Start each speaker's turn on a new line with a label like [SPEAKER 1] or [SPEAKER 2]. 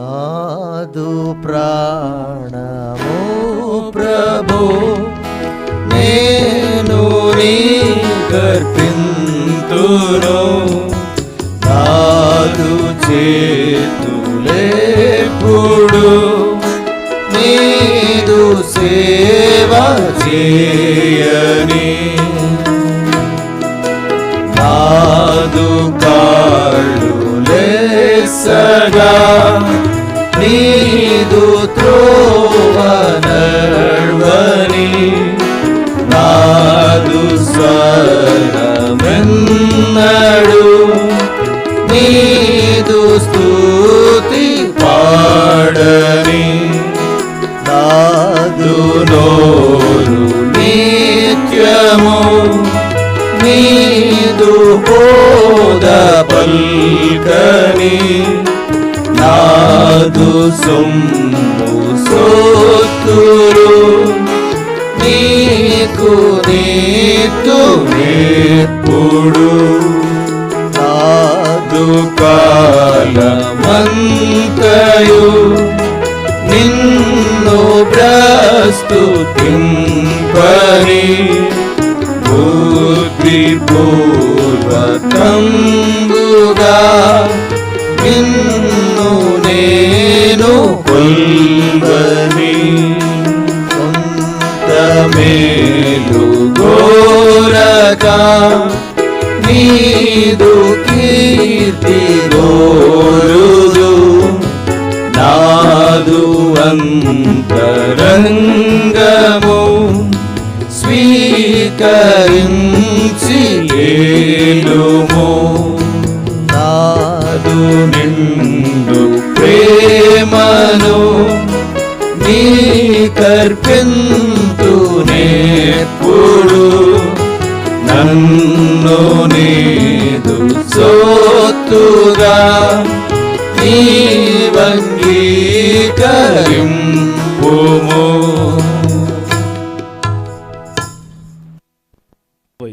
[SPEAKER 1] నాదు ప్రాణము ప్రభు నేను నీ నాదు చేతులేపుడు నీదు సేవ చేయని స్వరమెన్నడు నీదు స్తుతి పాడని నాదు నోరు నిత్యము నీదు పోద పల్కని నాదు సొమ్ము సోతురు నీకు నీతు నేప్పుడు నాదు కాలమంతయు నిన్ను ప్రస్తుతింపని బుద్ధిపూర్వకంబుగా నీదు కీర్తి గోరుదు నాదు అంతరంగము స్వీకరించి లేలుము నాదు నిండు ప్రేమను నీ కర్పింతు నేప్పుడు నన్ను నీదు సోతుగా నీ వంగీకరింపుము.